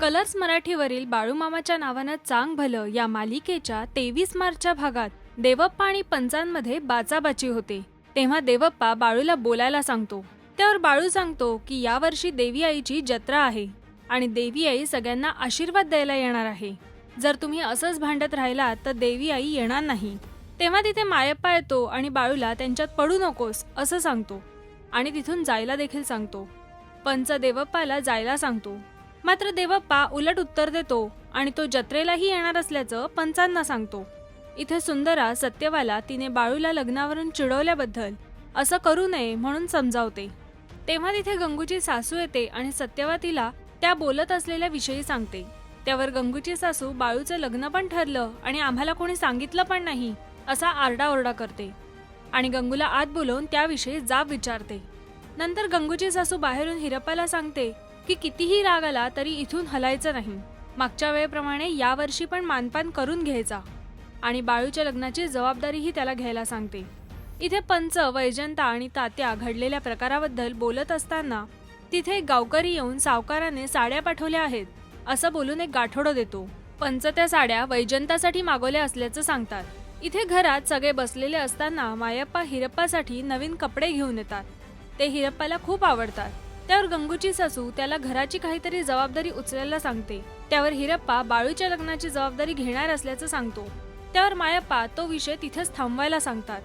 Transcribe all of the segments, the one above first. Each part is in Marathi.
कलर्स मराठीवरील बाळूमामाच्या नावानं चांग भलं या मालिकेच्या तेवीस मार्चच्या भागात देवप्पा आणि पंचांमध्ये बाचाबाची होते. तेव्हा देवप्पा बाळूला बोलायला सांगतो. त्यावर बाळू सांगतो की यावर्षी देवी आईची जत्रा आहे आणि देवी आई सगळ्यांना आशीर्वाद द्यायला येणार आहे. जर तुम्ही असंच भांडत राहिलात तर देवी आई येणार नाही. तेव्हा तिथे मायप्पा येतो आणि बाळूला त्यांच्यात पडू नकोस असं सांगतो आणि तिथून जायला देखील सांगतो. पंच देवप्पाला जायला सांगतो. मात्र देवप्पा उलट उत्तर देतो आणि तो जत्रेलाही येणार असल्याचं पंचांना सांगतो. इथे सुंदरा सत्यवाला तिने बाळूला लग्नावरून चिडवल्याबद्दल असं करू नये म्हणून समजावते. तेव्हा तिथे गंगूची सासू येते आणि सत्यवा तिला त्या बोलत असलेल्या विषयी सांगते. त्यावर गंगूची सासू बाळूचं लग्न पण ठरलं आणि आम्हाला कोणी सांगितलं पण नाही असा आरडाओरडा करते. आणि गंगूला आत बोलवून त्याविषयी जाब विचारते. नंतर गंगूची सासू बाहेरून हिरप्पाला सांगते की कितीही राग आला तरी इथून हलायचं नाही. मागच्या वेळेप्रमाणे यावर्षी पण मानपान करून घ्यायचा. आणि बाळूच्या लग्नाची जबाबदारीही त्याला घ्यायला सांगते. इथे पंच वैजंता आणि तात्या घडलेल्या प्रकाराबद्दल बोलत असताना तिथे एक गावकरी येऊन सावकाराने साड्या पाठवल्या आहेत असं बोलून एक गाठोडं देतो. पंच त्या साड्या वैजंतासाठी मागवल्या असल्याचं सांगतात. इथे घरात सगळे बसलेले असताना मायप्पा हिरप्पासाठी नवीन कपडे घेऊन येतात. ते हिरप्पाला खूप आवडतात. त्यावर गंगूची सासू त्याला घराची काहीतरी जबाबदारी उचलायला सांगते. त्यावर हिरप्पा बाळूच्या लग्नाची जबाबदारी घेणार असल्याचं सांगतो. त्यावर मायप्पा तो विषय तिथेच थांबवायला सांगतात.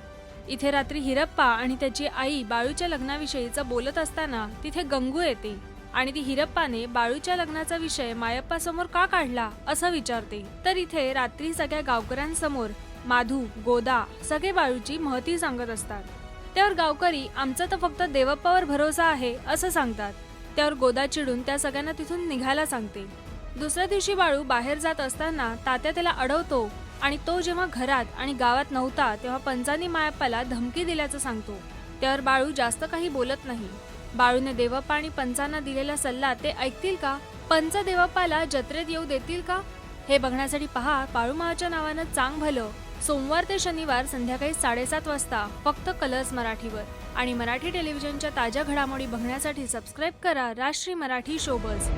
इथे रात्री हिरप्पा आणि त्याची आई बाळूच्या लग्नाविषयीचं बोलत असताना तिथे गंगू येते आणि ती हिरप्पाने बाळूच्या लग्नाचा विषय मायप्पा समोर का काढला असं विचारते. तर इथे रात्री सगळ्या गावकऱ्यांसमोर माधू गोदा सगळे बाळूची महती सांगत असतात. त्यावर गावकरी आमचा तर फक्त देवप्पावर भरोसा आहे असं सांगतात. त्यावर गोदा चिडून त्या सगळ्यांना तिथून निघायला सांगते. दुसऱ्या दिवशी बाळू बाहेर जात असताना तात्या त्याला अडवतो आणि तो जेव्हा घरात आणि गावात नव्हता तेव्हा पंचानी मायप्पाला धमकी दिल्याचं सांगतो. त्यावर बाळू जास्त काही बोलत नाही. बाळूने देवप्पा आणि पंचांना दिलेला सल्ला ते ऐकतील का? पंच देवप्पाला जत्रेत येऊ देतील का? हे बघण्यासाठी पहा बाळूमाच्या नावानं चांग भलं सोमवार ते शनिवार संध्याकाळी साडेसात वाजता फक्त कलर्स मराठीवर. आणि मराठी टेलिव्हिजनच्या ताज्या घडामोडी बघण्यासाठी सबस्क्राईब करा राष्ट्रीय मराठी शोबज.